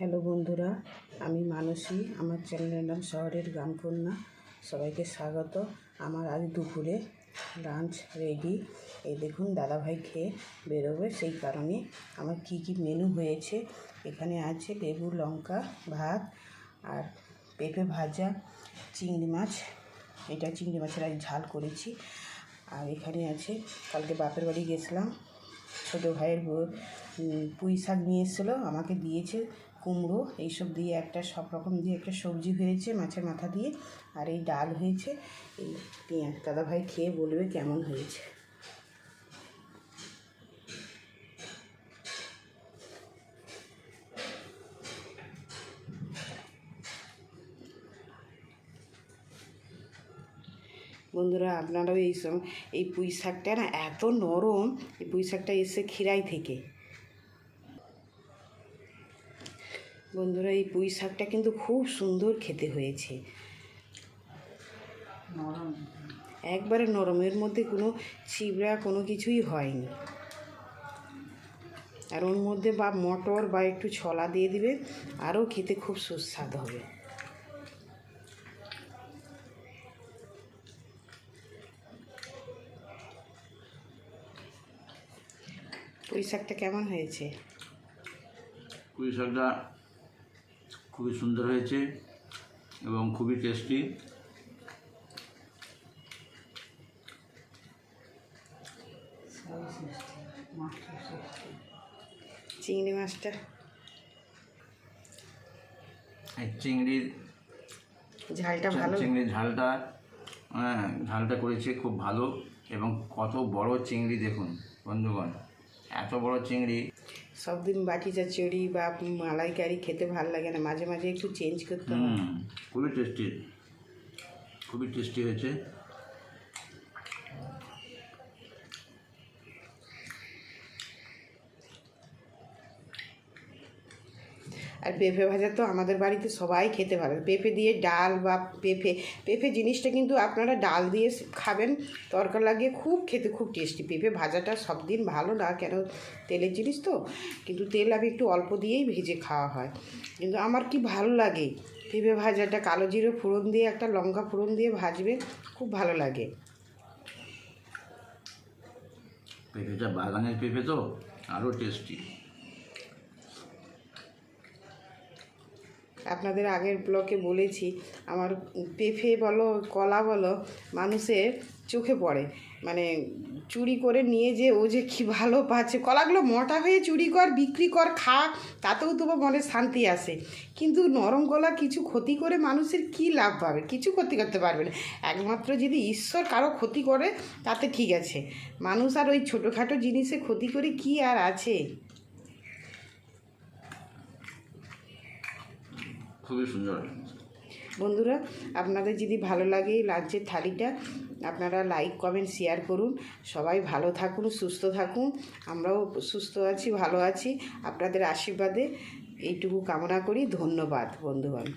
Hello বন্ধুরা, আমি মানসী, আমার চ্যানেলের নাম শহরের গ্রামকন্যা সবাইকে স্বাগত। আমার আজ দুপুরে লাঞ্চ রেডি এই দেখুন, দাদাভাই খেয়ে বেরোবে। সেই কারণে আমার কি কি মেনু হয়েছে? এখানে আছে লেবু, লঙ্কা, ভাত আর পেঁপে ভাজা, চিংড়ি মাছ। এটা চিংড়ি মাছের আজ ঝাল করেছি। আর এখানে আছে, কালকে বাপের বাড়ি গেছিলাম। ছোটো ভাইয়ের পুঁই শাক নিয়ে এসেছিল, আমাকে দিয়েছে। কুমড়ো, এইসব দিয়ে একটা সব রকম দিয়ে একটা সবজি হয়েছে মাছের মাথা দিয়ে, আর এই ডাল হয়েছে। এই পেঁয়াজ দাদা ভাই খেয়ে বলবে কেমন হয়েছে। বন্ধুরা, আপনারাও এই সম- এই পুঁই শাকটা না এত নরম, এই পুঁই শাকটা এসে খিরাই থেকে। বন্ধুরা এই পুঁই শাকটা কিন্তু খুব সুন্দর খেতে হয়েছে। একবারে নরমের মধ্যে কোনো চিবড়া কোনো কিছুই হয়নি। আর ওর মধ্যে বা মটর বা একটু ছলা দিয়ে দিবে আরও খেতে খুব সুস্বাদ হবে। পুঁই শাকটা কেমন হয়েছে? পুঁই শাকটা খুবই সুন্দর হয়েছে এবং খুবই টেস্টি। চিংড়ি মাছটা। চিংড়ির ঝালটা ভালো। চিংড়ির ঝালটা হ্যাঁ ঝালটা করেছে খুব ভালো এবং কত বড় চিংড়ি দেখুন বন্ধুগণ। এত বড় চিংড়ি। সব দিন বাটি চচ্চড়ি বা মালাইকারি খেতে ভালো লাগে না। মাঝে মাঝে একটু চেঞ্জ করতে হবে খুবই টেস্টি খুবই টেস্টি হয়েছে। আর পেঁপে ভাজা তো আমাদের বাড়িতে সবাই খেতে ভালো পেঁপে দিয়ে ডাল বা পেঁপে পেঁপে জিনিসটা কিন্তু আপনারা ডাল দিয়ে খাবেন তরকা লাগিয়ে খুব খেতে খুব টেস্টি। পেঁপে ভাজাটা সব দিন ভালো না, কেন? তেলের জিনিস তো, কিন্তু তেল আমি একটু অল্প দিয়েই ভেজে খাওয়া হয়। কিন্তু আমার কি ভালো লাগে? পেঁপে ভাজাটা কালো জিরে ফোড়ন দিয়ে, একটা লঙ্কা ফোড়ন দিয়ে ভাজবে, খুব ভালো লাগে। পেঁপেটা বাগানের পেঁপে তো, আরও টেস্টি। আপনাদের আগের ব্লকে বলেছি, আমার পেঁপে বলো, কলা বলো, মানুষের চোখে পড়ে। মানে চুরি করে নিয়ে যে ও যে কী ভালো পাচ্ছে, কলাগুলো মোটা হয়ে চুরি কর, বিক্রি কর, খা, তাতেও তোমার মনে শান্তি আসে। কিন্তু নরম কলা কিছু ক্ষতি করে মানুষের কি লাভ পাবে? কিছু ক্ষতি করতে পারবে না। একমাত্র যদি ঈশ্বর কারও ক্ষতি করে, তাতে ঠিক আছে। মানুষ আর ওই ছোটোখাটো জিনিসে ক্ষতি করে কি আর আছে? খুবই সুন্দর বন্ধুরা, আপনাদের যদি ভালো লাগে এই লাঞ্চের থালিটা, আপনারা লাইক কমেন্ট শেয়ার করুন। সবাই ভালো থাকুন, সুস্থ থাকুন। আমরাও সুস্থ আছি, ভালো আছি। আপনাদের আশীর্বাদে এইটুকু কামনা করি। ধন্যবাদ, বন্ধুগণ।